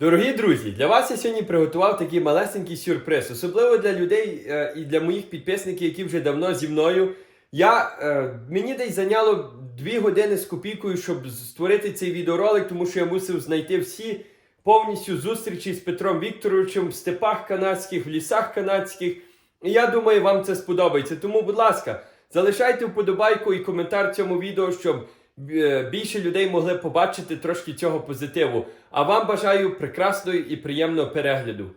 Дорогі друзі, для вас я сьогодні приготував такий малесенький сюрприз, особливо для людей е, і для моїх підписників, які вже давно зі мною. Я, е, мені десь зайняло дві години з копійкою, щоб створити цей відеоролик, тому що я мусив знайти всі повністю зустрічі з Петром Вікторовичем в степах канадських, в лісах канадських. І я думаю, вам це сподобається. Тому, будь ласка, залишайте вподобайку і коментар цьому відео, щоб більше людей могли побачити трошки цього позитиву. А вам бажаю прекрасного і приємного перегляду.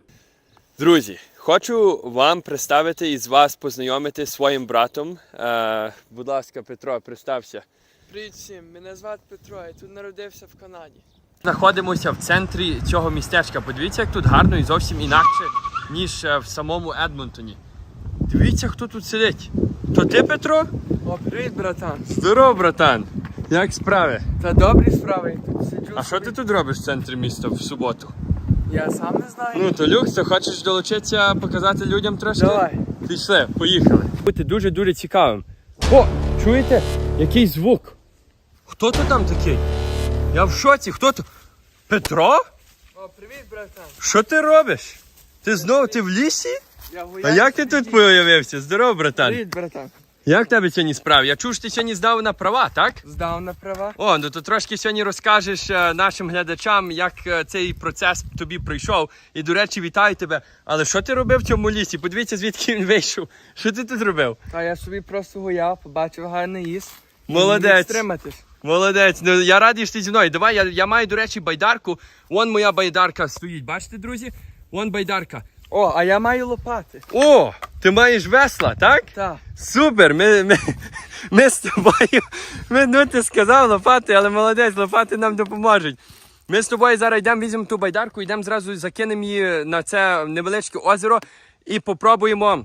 Друзі, хочу вам представити і з вас познайомити своїм братом. Е, будь ласка, Петро, представся. Привіт всім, мене звати Петро, я тут народився в Канаді. Знаходимося в центрі цього містечка. Подивіться, як тут гарно і зовсім інакше, ніж е, в самому Едмонтоні. Дивіться, хто тут сидить. То ти, Петро? О, привіт, братан. Здоров, братан. Як справи? Та добрі справи, тут сиджу. А що ти тут робиш в центрі міста в суботу? Я сам не знаю. Ну, то люкс, то хочеш долучитися, показати людям трошки? Давай. Пішли, поїхали. Бути дуже-дуже цікавим. О, чуєте? Який звук? Хто то там такий? Я в шоці, хто то? Петро? О, привіт, братан. Що ти робиш? Ти знову ти в лісі? Я А як ти тут появився? Здорово, братан. Привіт, братан. Як тебе сьогодні справи? Я чув, що ти сьогодні здав на права, так? Здав на права. О, ну то трошки сьогодні розкажеш е, нашим глядачам, як е, цей процес тобі пройшов. І, до речі, вітаю тебе. Але що ти робив в цьому лісі? Подивіться, звідки він вийшов. Що ти тут робив? Та я собі просто гуляв, побачив гарний ліс. Молодець. стриматись. Молодець. Ну я радий, що ти зі мною. Давай, я, я маю, до речі, байдарку. Вон моя байдарка стоїть. Бачите, друзі? Вон байдарка. О, а я маю лопати. О, ти маєш весла, так? Так. Супер! Ми, ми, ми з тобою. Ми, ну ти сказав лопати, але молодець, лопати нам допоможуть. Ми з тобою зараз йдемо, візьмемо ту байдарку, йдемо зразу закинемо її на це невеличке озеро і попробуємо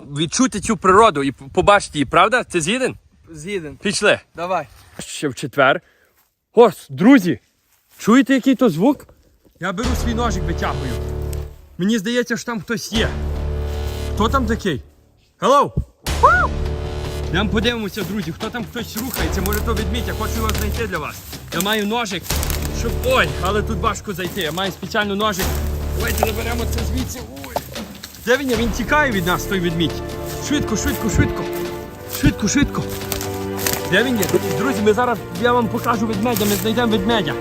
відчути цю природу і побачити її, правда? Ти згіден? Згіден. Пішли. Давай. Ще в четвер. Ось, друзі, чуєте, який то звук? Я беру свій ножик, витягую. Мені здається, що там хтось є. Хто там такий? Hello! Нам подивимося, друзі, хто там хтось рухається, може то відміть, я хочу його знайти для вас. Я маю ножик, щоб. Ой, але тут важко зайти. Я маю спеціально ножик. Давайте заберемо це звідси. Ой. Де він? Він тікає від нас, той відмідь. Швидко, швидко, швидко. Швидко, швидко. Де він є? Друзі, ми зараз я вам покажу ведмедя, ми знайдемо ведмедя.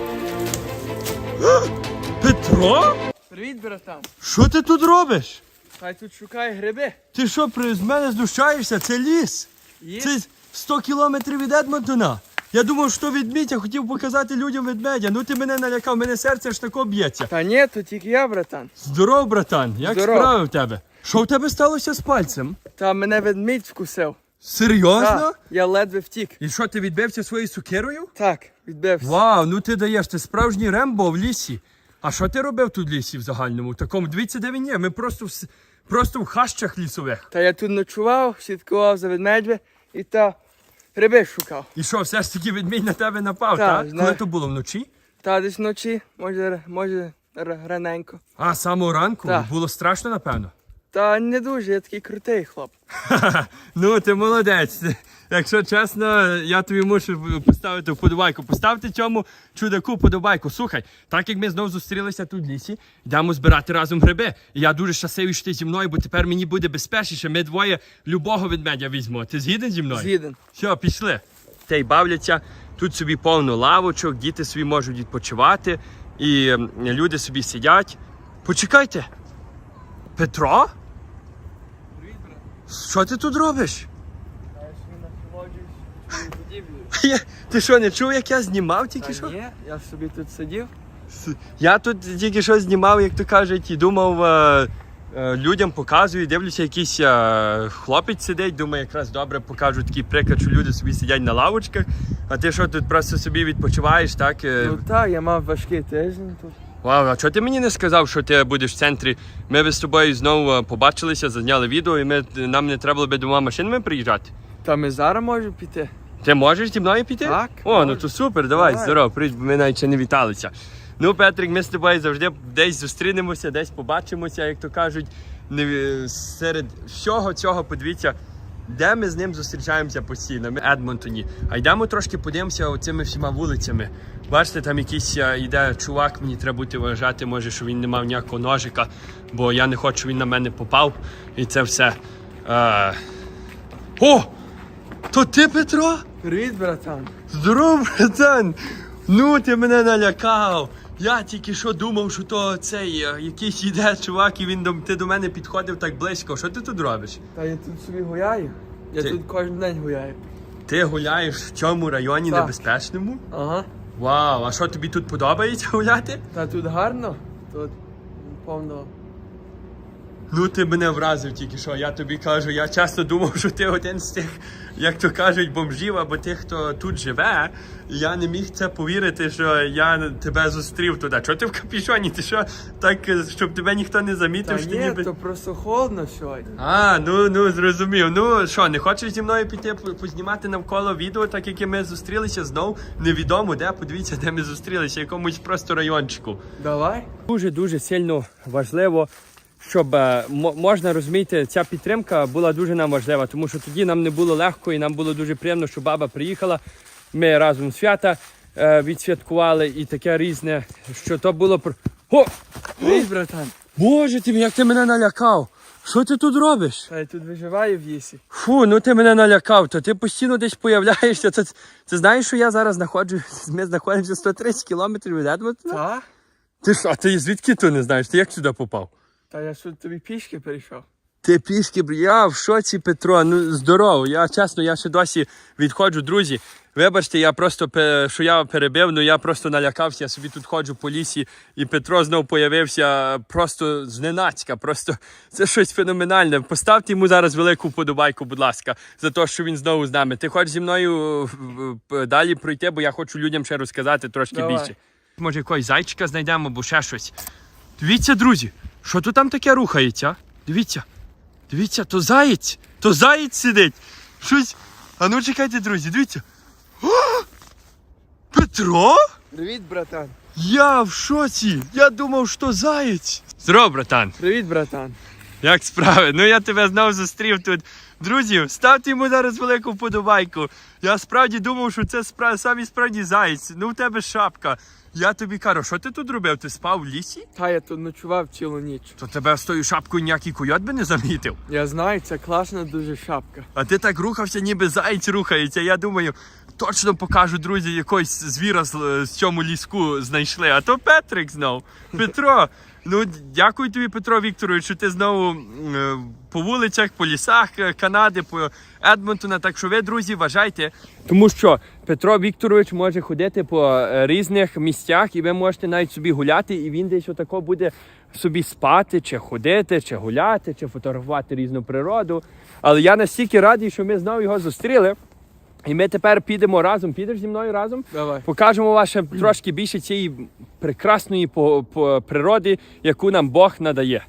Петро? Привіт, братан. Що ти тут робиш? Хай тут шукає гриби. Ти що, при- з мене знущаєшся? Це ліс. Є? Це 100 кілометрів від Едмонтона. Я думав, що відмідь, я хотів показати людям ведмедя. Ну ти мене налякав, мене серце ж тако б'ється. Та ні, то тільки я, братан. Здоров, братан, як Здоров. справи в тебе? Що в тебе сталося з пальцем? Та мене ведмідь вкусив. Серйозно? Так, я ледве втік. І що, ти відбився своєю сукерою? Так, відбився. Вау, ну ти даєш, ти справжній Рембо в лісі. А що ти робив тут в лісі в загальному? В такому дивіться, де він є. Ми просто в, просто в хащах лісових. Та я тут ночував, слідкував за ведмедями і та гриби шукав. І що, все ж таки ведмідь на тебе напав, Так, знаю. Коли то було вночі? Та десь вночі, може, може р- раненько. А, з самого ранку? Так. Було страшно, напевно. Та не дуже, я такий крутий хлоп. Ну, ти молодець. Якщо чесно, я тобі мушу поставити вподобайку. Поставте цьому чудаку вподобайку. Слухай, так як ми знову зустрілися тут в лісі, йдемо збирати разом гриби. І я дуже щасливий, що ти зі мною, бо тепер мені буде безпечніше. Ми двоє любого ведмедя візьмемо. Ти згіден зі мною? Згіден. Все, пішли. Та й бавляться. Тут собі повно лавочок, діти собі можуть відпочивати, і люди собі сидять. Почекайте. Петро? Що ти тут робиш? Я Ти що, не чув, як я знімав тільки що? ні, я собі тут сидів. Я тут тільки що знімав, як то кажуть, і думав, е, е, людям показую, дивлюся, якийсь е, хлопець сидить, думаю, якраз добре покажу такий приклад, що люди собі сидять на лавочках, а ти що тут просто собі відпочиваєш, так? е? Ну так, я мав важкий тиждень тут. Вау, а чого ти мені не сказав, що ти будеш в центрі? Ми би з тобою знову е, побачилися, зазняли відео, і ми, нам не треба було би двома машинами приїжджати. Та ми зараз можемо піти. Ти можеш зі мною піти? Так, О, ну то супер, давай, Давай. здорово, прийдь, бо ми навіть ще не віталися. Ну, Петрик, ми з тобою завжди десь зустрінемося, десь побачимося, як то кажуть. Серед всього цього подивіться, де ми з ним зустрічаємося постійно. Ми в Едмонтоні. А йдемо трошки подивимося оцими всіма вулицями. Бачите, там якийсь е, йде чувак, мені треба бути вважати, може, що він не мав ніякого ножика, бо я не хочу, щоб він на мене попав. І це все. Е... О! То ти, Петро? Привіт, братан. Здоров, братан! Ну, ти мене налякав. Я тільки що думав, що то цей е, якийсь іде чувак, і він до ти до мене підходив так близько. Що ти тут робиш? Та я тут собі гуляю. Я Ти- тут кожен день гуляю. Ти гуляєш в цьому районі Так. небезпечному? Ага. Вау, а що тобі тут подобається гуляти? Та тут гарно. Тут повно. Ну ти мене вразив тільки що. Я тобі кажу, я часто думав, що ти один з тих, як то кажуть, бомжів або тих, хто тут живе. І я не міг це повірити, що я тебе зустрів туди. Чого ти в капюшоні? Ти що так, щоб тебе ніхто не замітив, Та що ти ні, ніби. то просто холодно сьогодні. А, ну ну зрозумів. Ну що, не хочеш зі мною піти познімати навколо відео, так як ми зустрілися знов невідомо де. Подивіться, де ми зустрілися, якомусь просто райончику. Давай. Дуже дуже сильно важливо, щоб е, можна розуміти, ця підтримка була дуже нам важлива, тому що тоді нам не було легко і нам було дуже приємно, що баба приїхала. Ми разом свята е, відсвяткували і таке різне, що то було про. О! Привіт, братан. Боже ти, як ти мене налякав! Що ти тут робиш? Та я тут виживаю в лісі. Фу, ну ти мене налякав, то ти постійно десь появляєшся. Це, ти знаєш, що я зараз знаходжусь, ми знаходимося 130 кілометрів від Едмонтона? Та? Ти що, а ти звідки ти не знаєш? Ти як сюди попав? Та я що тобі пішки перейшов. Ти пішки, я в шоці, Петро. Ну здорово. Я чесно, я ще досі відходжу, друзі. Вибачте, я просто що я перебив, ну я просто налякався, я собі тут ходжу по лісі, і Петро знов появився просто зненацька. Просто це щось феноменальне. Поставте йому зараз велику вподобайку, будь ласка, за те, що він знову з нами. Ти хочеш зі мною е, в- далі пройти, бо я хочу людям ще розказати трошки Давай. більше. Може, якогось зайчика знайдемо або ще щось. Дивіться, друзі, що тут там таке рухається? а? Дивіться. Дивіться, то заєць, то заєць сидить. Щось. А ну чекайте, друзі, дивіться. О! Петро? Привіт, братан. Я в шоці. Я думав, що заєць. Здорово, братан. Привіт, братан. Як справи? Ну я тебе знов зустрів тут. Друзі, ставте йому зараз велику вподобайку. Я справді думав, що це спра... самі справді заєць. Ну в тебе шапка. Я тобі кажу, що ти тут робив? Ти спав в лісі? Та я тут ночував цілу ніч. То тебе з тою шапкою ніякий койот би не замітив. Я знаю, це класна дуже шапка. А ти так рухався, ніби заєць рухається. Я думаю, точно покажу, друзі, якогось звіра з, з цьому ліску знайшли. А то Петрик знов. Петро. Ну, дякую тобі, Петро Вікторович, що ти знову е, по вулицях, по лісах е, Канади, по Едмонтона. Так що ви, друзі, вважайте. Тому що Петро Вікторович може ходити по е, різних місцях, і ви можете навіть собі гуляти, і він десь отако буде собі спати, чи ходити, чи гуляти, чи фотографувати різну природу. Але я настільки радий, що ми знову його зустріли. І ми тепер підемо разом. Підеш зі мною разом? Давай. Покажемо ваше трошки більше цієї прекрасної по, по природи, яку нам Бог надає.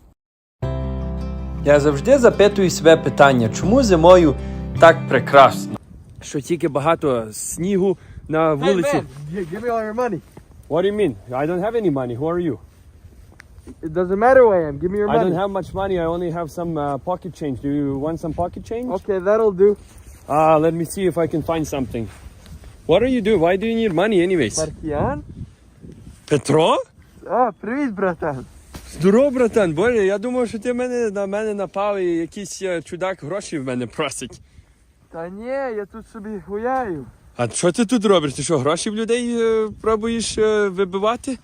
Я завжди запитую себе питання, чому зимою так прекрасно? Що тільки багато снігу на вулиці. Hey, man, give me all your money. What do you mean? I don't have any money. Who are you? It doesn't matter who I am. Give me your I don't have much money. I only have some uh, pocket change. Do you want some pocket change? Okay, that'll do. Ah, let me see if I can find something. What are you doing? Why do you need money anyways? Маркіян? Петро? А, привіт, братан. Здорово, братан. Боже, я думав, що ти мене, на мене напав і якийсь е, чудак гроші в мене просить. Та ні, я тут собі гуляю. А що ти тут робиш? Ти що, гроші в людей е, пробуєш е, вибивати?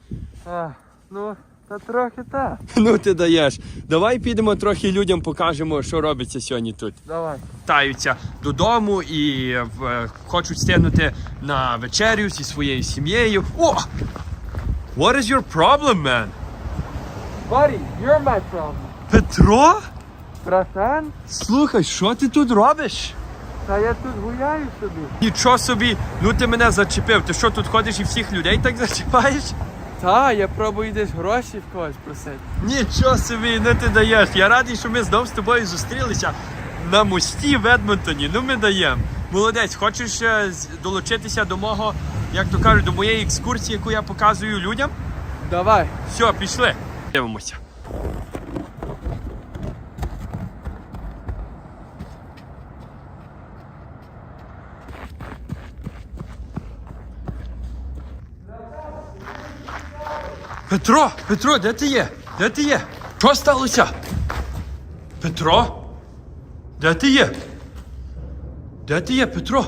А, ну, та трохи так. Ну ти даєш. Давай підемо трохи людям покажемо, що робиться сьогодні тут. Давай. Таються додому і е, в- хочуть стигнути на вечерю зі своєю сім'єю. О! What is your problem, man? Buddy, you're my problem. Петро? Братан? Слухай, що ти тут робиш? Та я тут гуляю собі. Нічого собі, ну ти мене зачепив. Ти що тут ходиш і всіх людей так зачіпаєш? Та, я пробую десь гроші в когось просити. Нічого собі, ну ти даєш. Я радий, що ми знов з тобою зустрілися на мості в Едмонтоні. Ну ми даємо. Молодець, хочеш е, долучитися до мого, як то кажуть, до моєї екскурсії, яку я показую людям? Давай. Все, пішли. Дивимося. Петро, Петро, де ти є? Де ти є? Що сталося? Петро? Де ти є? Де ти є, Петро?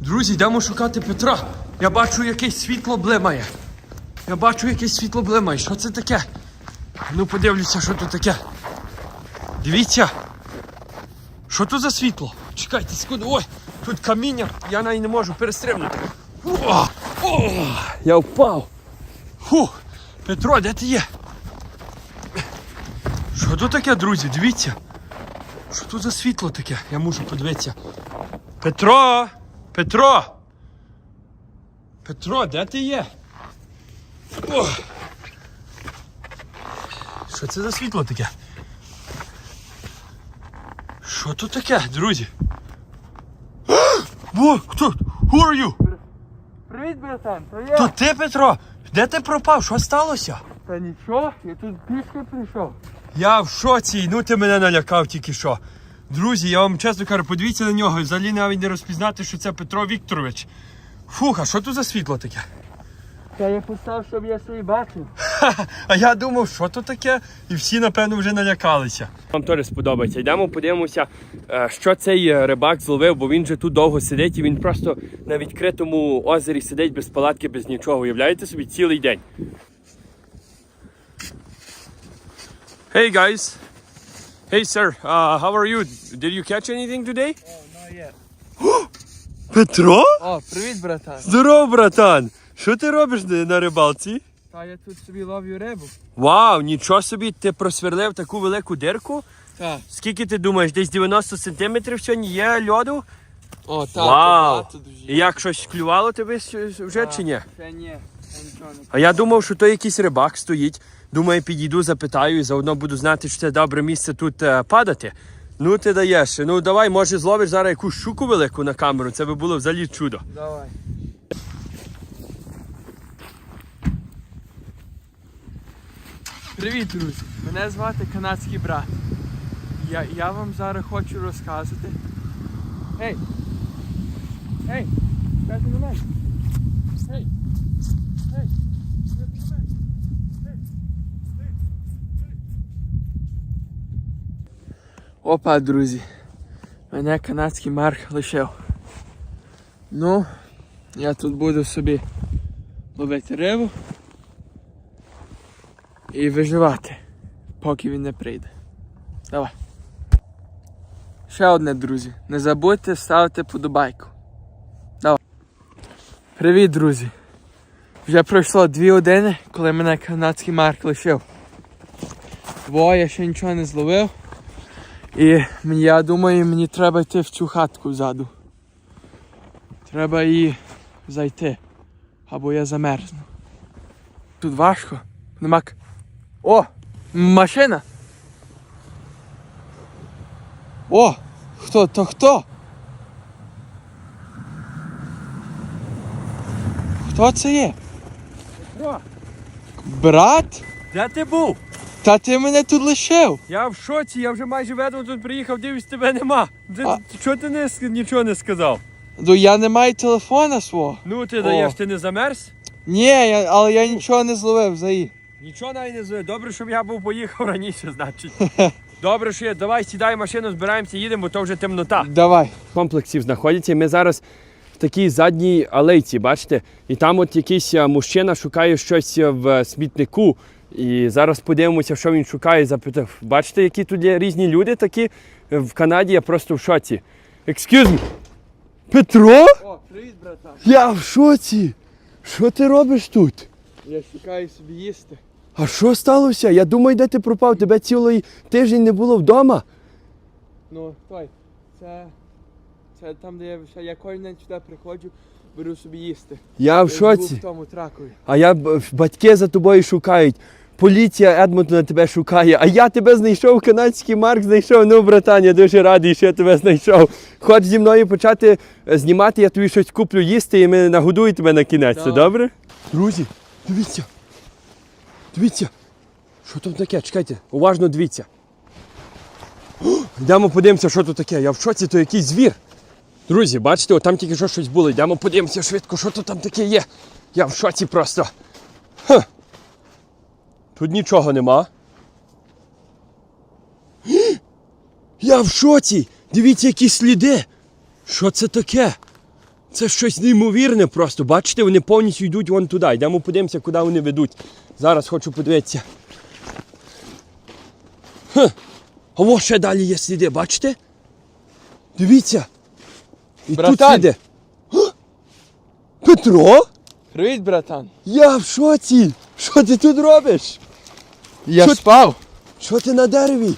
Друзі, йдемо шукати Петра. Я бачу якесь світло блимає. Я бачу якесь світло блимає. Що це таке? Ну подивлюся, що тут таке. Дивіться. Що тут за світло? Чекайте, секунду. Ой, тут каміння, я навіть не можу перестрибнути. О, о, я впав. Фу, Петро, де ти є? Що тут таке, друзі? Дивіться. Що тут за світло таке? Я мушу подивитися. Петро! Петро! Петро, де ти є? О! Що це за світло таке? Що тут таке, друзі? Во, хто? Who are you? Привіт, братан, то я. То ти, Петро? Де ти пропав? Що сталося? Та нічого, я тут пішки прийшов. Я в шоці, ну ти мене налякав тільки що. Друзі, я вам чесно кажу, подивіться на нього, взагалі навіть не розпізнати, що це Петро Вікторович. Фух, а що тут за світло таке? Та я писав, щоб я собі бачив. А я думав, що то таке, і всі, напевно, вже налякалися. Вам теж сподобається. Йдемо, подивимося, е, що цей е, рибак зловив, бо він же тут довго сидить і він просто на відкритому озері сидить без палатки, без нічого. Уявляєте собі цілий день. Hey guys. Hey sir, uh, how are you? Did you catch anything today? Ну є. Петро? О, привіт, братан. Здоров, братан! Що ти робиш на рибалці? Та я тут собі ловлю рибу. Вау, нічого собі, ти просверлив таку велику дирку. Так. Скільки ти думаєш, десь 90 сантиметрів сьогодні є льоду? О, так, Вау! І як щось клювало тебе вже чи ні? Ще ні, я нічого не А я думав, що то якийсь рибак стоїть. Думаю, підійду, запитаю і заодно буду знати, що це добре місце тут е, падати. Ну ти даєш. Ну давай, може, зловиш зараз якусь щуку велику на камеру, це би було взагалі чудо. Давай. Привіт, друзі! Мене звати канадський брат. Я, я вам зараз хочу розказати. Гей! Гей! Скажи на мене! Опа, друзі! Мене канадський марк лишив. Ну, я тут буду собі ловити рибу і виживати, поки він не прийде. Давай. Ще одне, друзі. Не забудьте ставити подобайку. Давай. Привіт, друзі. Вже пройшло дві години, коли мене канадський марк лишив. Бо я ще нічого не зловив. І я думаю, мені треба йти в цю хатку ззаду. Треба її зайти. Або я замерзну. Тут важко. Нема. О! Машина! О! Хто? То хто? Хто це є? Брат? Де ти був? Та ти мене тут лишив. Я в шоці, я вже майже ведом тут приїхав, дивлюсь, тебе нема. Ти, А- Чого ти не, нічого не сказав? Ну я не маю телефона свого. Ну ти О. даєш, ти не замерз? Ні, я, але я нічого не зловив взагалі. Нічого навіть не зле. Добре, щоб я був поїхав раніше, значить. Добре, що є. Давай сідай в машину, збираємося, їдемо, бо то вже темнота. Давай. Комплексів знаходяться. і Ми зараз в такій задній алейці, бачите? І там от якийсь е, мужчина шукає щось е, в смітнику. І зараз подивимося, що він шукає. Запитав. Бачите, які тут є різні люди такі в Канаді, я просто в шоці. Excuse me. Петро? О, привіт, братан. Я в шоці. Що ти робиш тут? Я шукаю собі їсти. А що сталося? Я думаю, де ти пропав? Тебе цілий тиждень не було вдома. Ну, той, це. Це там, де я, ще- я кожен день сюди приходжу, беру собі їсти. Я в Я живу шоці. в тому тракові. А я батьки за тобою шукають. Поліція Едмонтона тебе шукає, а я тебе знайшов, канадський Марк знайшов. Ну, братан, я дуже радий, що я тебе знайшов. Хоч зі мною почати е, знімати, я тобі щось куплю їсти і ми нагодую тебе на кінець. Це добре? Друзі, дивіться. Дивіться. Що там таке? Чекайте, уважно дивіться. О, Йдемо подивимося, що тут таке. Я в шоці, то якийсь звір. Друзі, бачите, там тільки що щось було. Йдемо подивимося швидко, що тут там таке є. Я в шоці просто. Ха. Тут нічого нема. Я в шоці! Дивіться, які сліди! Що це таке? Це щось неймовірне просто. Бачите, вони повністю йдуть вон туди. Йдемо подивимося, куди вони ведуть. Зараз хочу подивитися. Хм. А ось ще далі є сліди, бачите? Дивіться. І тут Братан. сліди. Га! Петро? Привіт, братан. Я в шоці! Що ти тут робиш? Я Що- спав. Що ти на дереві?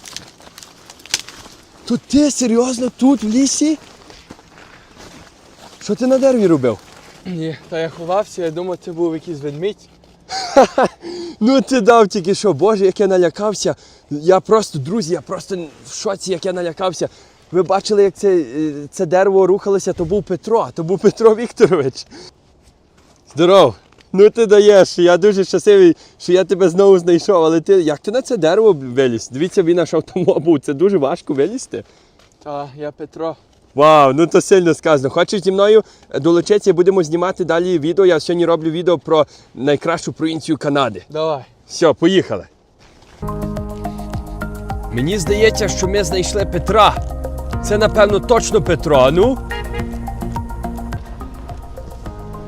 Тут ти серйозно тут в лісі? Що ти на дереві робив? Ні, та я ховався, я думав, це був якийсь ведмідь. Ну ти дав тільки що, боже, як я налякався. Я просто, друзі, я просто в шоці, як я налякався. Ви бачили, як це, е, це дерево рухалося, то був Петро, то був Петро Вікторович. Здоров! Ну ти даєш, я дуже щасливий, що я тебе знову знайшов, але ти як ти на це дерево виліз? Дивіться, він наш автомобіль, це дуже важко вилізти. Та я Петро. Вау, ну то сильно сказано. Хочеш зі мною долучитися, будемо знімати далі відео. Я сьогодні роблю відео про найкращу провінцію Канади. Давай. Все, поїхали. Мені здається, що ми знайшли Петра. Це, напевно, точно Петро. Ну?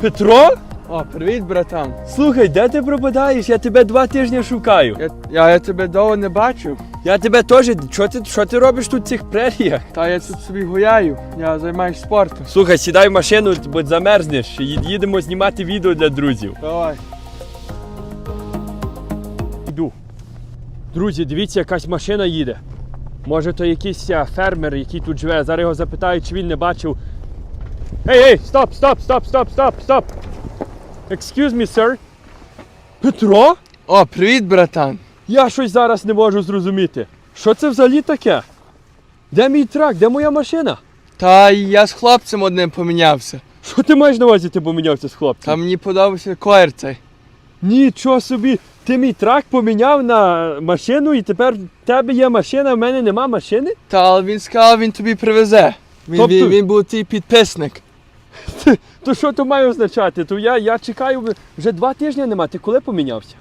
Петро? О, привіт, братан. Слухай, де ти пропадаєш? Я тебе два тижні шукаю. Я, я, я тебе довго не бачив. Я тебе теж. Що ти, що ти робиш тут в цих преріях? Та я тут собі гуляю. Я займаюся спортом. Слухай, сідай в машину, бо замерзнеш. Їдемо знімати відео для друзів. Давай. Йду. Друзі, дивіться, якась машина їде. Може, то якийсь а, фермер, який тут живе. Зараз його запитають, чи він не бачив. Ей, ей, стоп, стоп, стоп, стоп, стоп, стоп. Excuse me, sir. Петро? О, привіт, братан. Я щось зараз не можу зрозуміти. Що це взагалі таке? Де мій трак? Де моя машина? Та я з хлопцем одним помінявся. Що ти маєш на увазі, ти помінявся з хлопцем? Та мені подобався колір цей. Нічого собі, ти мій трак поміняв на машину і тепер в тебе є машина, в мене нема машини? Та але він сказав, він тобі привезе. Він, Тобто- він, він був твій підписник. То що то має означати? То я, я чекаю, вже два тижні нема. Ти коли помінявся?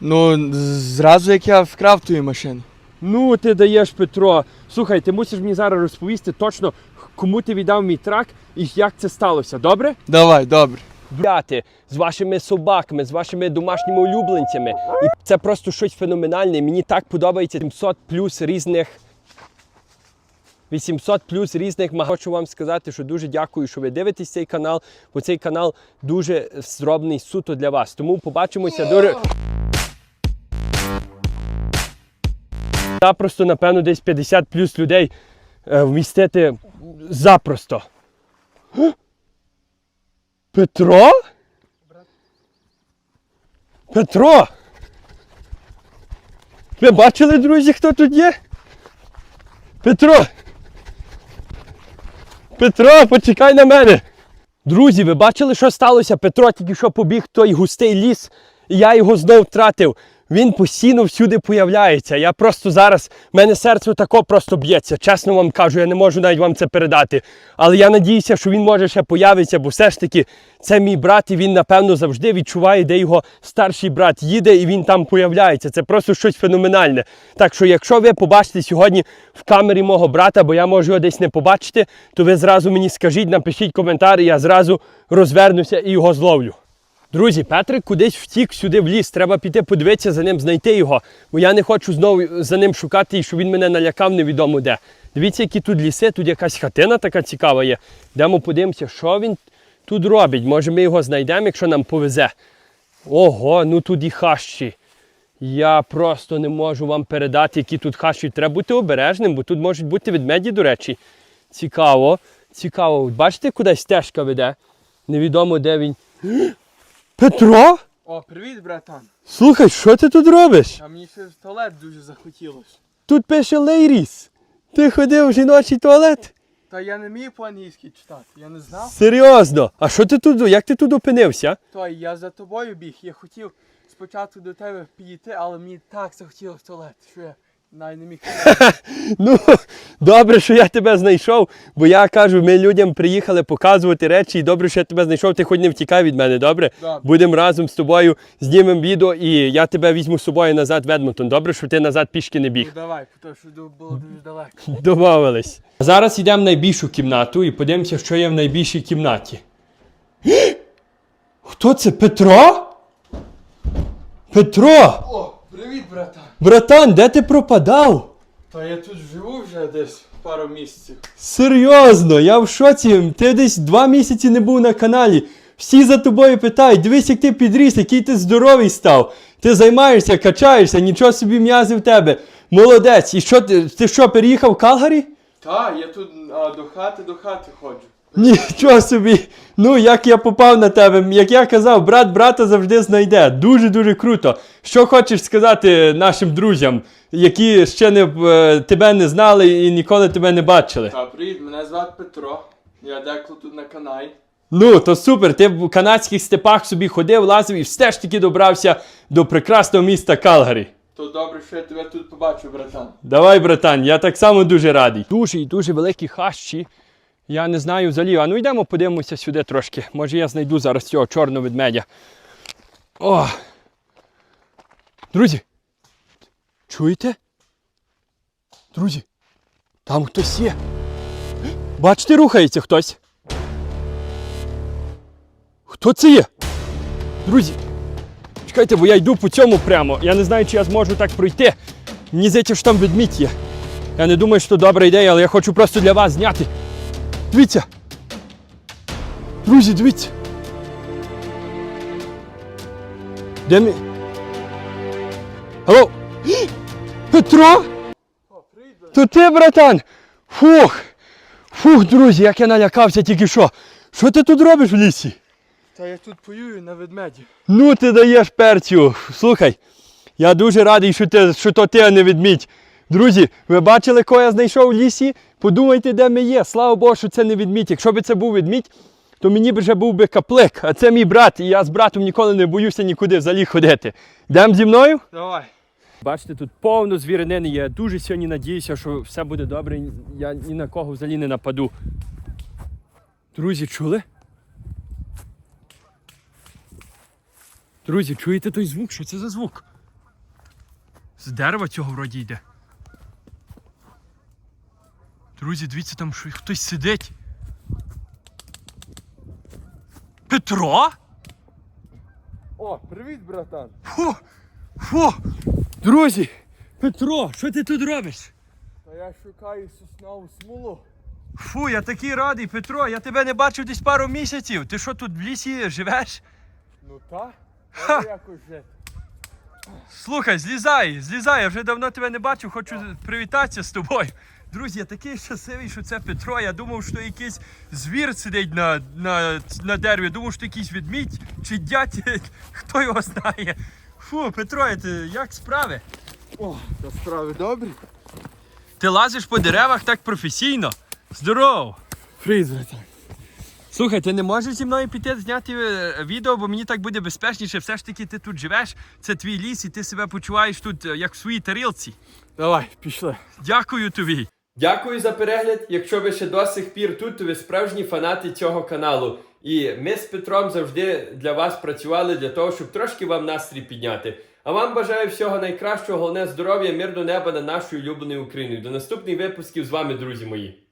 Ну, зразу як я вкрав твою машину. Ну, ти даєш Петро. Слухай, ти мусиш мені зараз розповісти точно, кому ти віддав мій трак і як це сталося, добре? Давай, добре. Гуляти з вашими собаками, з вашими домашніми улюбленцями. І це просто щось феноменальне. Мені так подобається 700 плюс різних. 800 плюс різних маг- Хочу вам сказати, що дуже дякую, що ви дивитесь цей канал, бо цей канал дуже зроблений суто для вас. Тому побачимося дуже. Запросто, напевно, десь 50 плюс людей е, вмістити запросто. Петро? Петро? Ви бачили, друзі, хто тут є? Петро! Петро, почекай на мене! Друзі, ви бачили, що сталося? Петро тільки що побіг той густий ліс, і я його знов втратив. Він постійно всюди появляється. Я просто зараз, в мене серце тако просто б'ється. Чесно вам кажу, я не можу навіть вам це передати. Але я надіюся, що він може ще появитися, бо все ж таки це мій брат, і він, напевно, завжди відчуває, де його старший брат їде, і він там появляється. Це просто щось феноменальне. Так що, якщо ви побачите сьогодні в камері мого брата, бо я можу його десь не побачити, то ви зразу мені скажіть, напишіть коментар, і я зразу розвернуся і його зловлю. Друзі, Петрик кудись втік сюди в ліс. Треба піти подивитися за ним, знайти його. Бо я не хочу знову за ним шукати і щоб він мене налякав невідомо де. Дивіться, які тут ліси, тут якась хатина така цікава є. Йдемо подивимося, що він тут робить. Може ми його знайдемо, якщо нам повезе. Ого, ну тут і хащі. Я просто не можу вам передати, які тут хащі. Треба бути обережним, бо тут можуть бути ведмеді, до речі. Цікаво, цікаво. Бачите, куди стежка веде? Невідомо, де він. Петро? О, привіт, братан. Слухай, що ти тут робиш? А мені ще в туалет дуже захотілося. Тут пише Лейріс. Ти ходив в жіночий туалет? Та я не вмію по-англійськи читати, я не знав. Серйозно? А що ти тут? Як ти тут опинився? Той, я за тобою біг, я хотів спочатку до тебе підійти, але мені так захотілося в туалет, що я навіть не міг. Ну, Добре, що я тебе знайшов, бо я кажу, ми людям приїхали показувати речі, і добре, що я тебе знайшов, ти хоч не втікай від мене, добре? Добре. Будемо разом з тобою, знімемо відео, і я тебе візьму з собою назад в Едмонтон. Добре, що ти назад пішки не біг. Ну давай, тому що було дуже далеко. Домовились. Зараз йдемо в найбільшу кімнату і подивимося, що є в найбільшій кімнаті. Хто це? Петро? Петро! О, привіт, братан. Братан, де ти пропадав? Та я тут живу вже десь пару місяців. Серйозно, я в шоці. Ти десь два місяці не був на каналі. Всі за тобою питають, дивись, як ти підріс, який ти здоровий став. Ти займаєшся, качаєшся, нічого собі м'язи в тебе. Молодець. І що ти, ти що, переїхав в Калгарі? Та, я тут а, до хати до хати ходжу. Нічого собі. Ну, як я попав на тебе, як я казав, брат брата завжди знайде. Дуже-дуже круто. Що хочеш сказати нашим друзям, які ще не, е, тебе не знали і ніколи тебе не бачили? Та, привіт, мене звати Петро. Я деколи тут на каналі. Ну, то супер, ти в канадських степах собі ходив, лазив і все ж таки добрався до прекрасного міста Калгарі. То добре, що я тебе тут побачив, братан. Давай, братан, я так само дуже радий. Дуже і дуже великі хащі. Я не знаю взагалі. А ну йдемо подивимося сюди трошки. Може я знайду зараз цього чорного ведмедя. О! Друзі! Чуєте? Друзі, там хтось є. Бачите, рухається хтось. Хто це є? Друзі, чекайте, бо я йду по цьому прямо. Я не знаю, чи я зможу так пройти. Мені здається, що там ведмідь є. Я не думаю, що це добра ідея, але я хочу просто для вас зняти. Дивіться. Друзі, дивіться. Де ми? Алло? Петро? То ти, братан? Фух. Фух, друзі, як я налякався тільки що. Що ти тут робиш в лісі? Та я тут поюю на ведмеді. Ну, ти даєш перцю. Слухай, я дуже радий, що, ти, що то ти, а не ведмідь. Друзі, ви бачили, кого я знайшов в лісі? Подумайте, де ми є. Слава Богу, що це не ведмідь. Якщо б це був ведмідь, то мені б вже був би каплик. А це мій брат, і я з братом ніколи не боюся нікуди взагалі ходити. Йдемо зі мною? Давай. Бачите, тут повно звіринини. Я дуже сьогодні надіюся, що все буде добре. Я ні на кого взагалі не нападу. Друзі, чули? Друзі, чуєте той звук? Що це за звук? З дерева цього вроді йде. Друзі, дивіться, там що хтось сидить. Петро? О, привіт, братан. Фу! Фу! Друзі! Петро, що ти тут робиш? Та я шукаю соснову смолу. Фу, я такий радий, Петро, я тебе не бачив десь пару місяців. Ти що тут в лісі живеш? Ну та? Ха! Якось. Слухай, злізай, злізай, я вже давно тебе не бачив, хочу привітатися з тобою. Друзі, я такий щасливий, що це Петро. Я думав, що якийсь звір сидить на, на, на дереві. Думав, що якийсь ведмідь чи дятел, хто його знає. Фу, Петро, ти- як справи? О, та справи добрі. Ти лазиш по деревах так професійно. Здорово! Привіт, братан. Слухай, ти не можеш зі мною піти зняти е, відео, бо мені так буде безпечніше. Все ж таки ти тут живеш, це твій ліс, і ти себе почуваєш тут е, як в своїй тарілці. Давай, пішли. Дякую тобі. Дякую за перегляд. Якщо ви ще до сих пір тут, то ви справжні фанати цього каналу. І ми з Петром завжди для вас працювали для того, щоб трошки вам настрій підняти. А вам бажаю всього найкращого, головне здоров'я, мирного неба на нашою улюбленою Україною. До наступних випусків з вами, друзі мої.